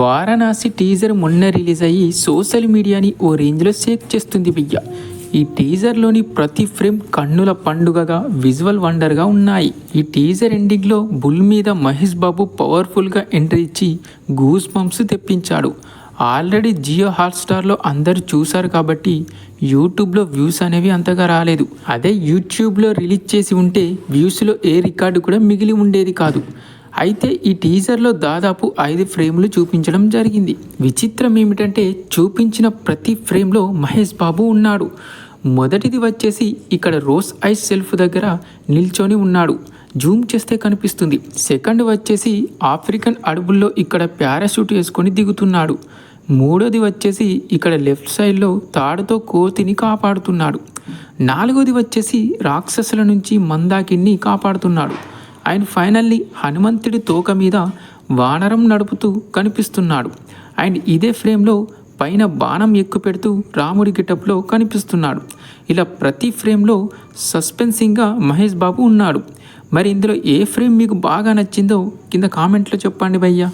Varanasi teaser మొన్న release అయ్యి social మీడియాని ఓ రేంజ్లో షేక్ చేస్తుంది బియ్య ఈ టీజర్లోని ప్రతి ఫ్రేమ్ కన్నుల పండుగగా విజువల్ వండర్గా ఉన్నాయి. ఈ టీజర్ ఎండింగ్లో బుల్ మీద మహేష్ బాబు పవర్ఫుల్గా ఎంట్రీ ఇచ్చి గూస్ బంప్స్ తెప్పించాడు. ఆల్రెడీ జియో హాట్స్టార్లో అందరూ చూశారు కాబట్టి యూట్యూబ్లో వ్యూస్ అనేవి అంతగా రాలేదు. అదే యూట్యూబ్లో రిలీజ్ చేసి ఉంటే వ్యూస్లో ఏ రికార్డు కూడా మిగిలి ఉండేది కాదు. అయితే ఈ టీజర్లో దాదాపు ఐదు ఫ్రేమ్లు చూపించడం జరిగింది. విచిత్రం ఏమిటంటే చూపించిన ప్రతి ఫ్రేమ్లో మహేష్ బాబు ఉన్నాడు. మొదటిది వచ్చేసి ఇక్కడ రోజ్ ఐస్ సెల్ఫ్ దగ్గర నిల్చొని ఉన్నాడు. జూమ్ చేస్తే కనిపిస్తుంది. సెకండ్ వచ్చేసి ఆఫ్రికన్ అడవుల్లో ఇక్కడ పారాషూట్ వేసుకొని దిగుతున్నాడు. మూడోది వచ్చేసి ఇక్కడ లెఫ్ట్ సైడ్లో తాడుతో కోతిని కాపాడుతున్నాడు. నాలుగోది వచ్చేసి రాక్షసుల నుంచి మందాకిని కాపాడుతున్నాడు. ఆయన ఫైనల్లీ హనుమంతుడి తోక మీద వానరం నడుపుతూ కనిపిస్తున్నాడు. అండ్ ఇదే ఫ్రేమ్లో పైన బాణం ఎక్కుపెడుతూ రాముడి గిటప్లో కనిపిస్తున్నాడు. ఇలా ప్రతి ఫ్రేమ్లో సస్పెన్సింగ్గా మహేష్ బాబు ఉన్నాడు. మరి ఇందులో ఏ ఫ్రేమ్ మీకు బాగా నచ్చిందో కింద కామెంట్లో చెప్పండి భయ్యా.